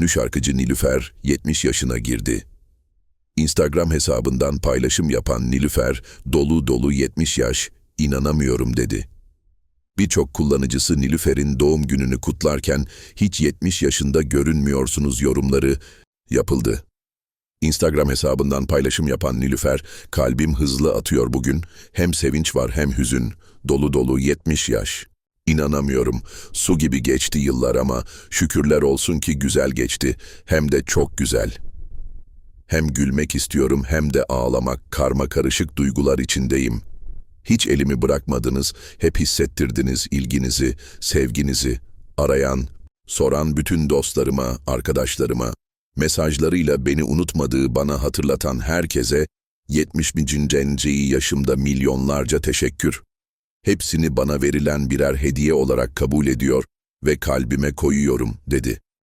Ünlü şarkıcı Nilüfer 70 yaşına girdi. Instagram hesabından paylaşım yapan Nilüfer, dolu dolu 70 yaş, inanamıyorum dedi. Birçok kullanıcısı Nilüfer'in doğum gününü kutlarken hiç 70 yaşında görünmüyorsunuz yorumları yapıldı. Instagram hesabından paylaşım yapan Nilüfer, kalbim hızlı atıyor bugün, hem sevinç var hem hüzün, dolu dolu 70 yaş. İnanamıyorum, su gibi geçti yıllar ama şükürler olsun ki güzel geçti, hem de çok güzel. Hem gülmek istiyorum hem de ağlamak, karma karışık duygular içindeyim. Hiç elimi bırakmadınız, hep hissettirdiniz ilginizi, sevginizi. Arayan, soran bütün dostlarıma, arkadaşlarıma, mesajlarıyla beni unutmadığı bana hatırlatan herkese 70. yaşımda milyonlarca teşekkür. Hepsini bana verilen birer hediye olarak kabul ediyor ve kalbime koyuyorum, dedi.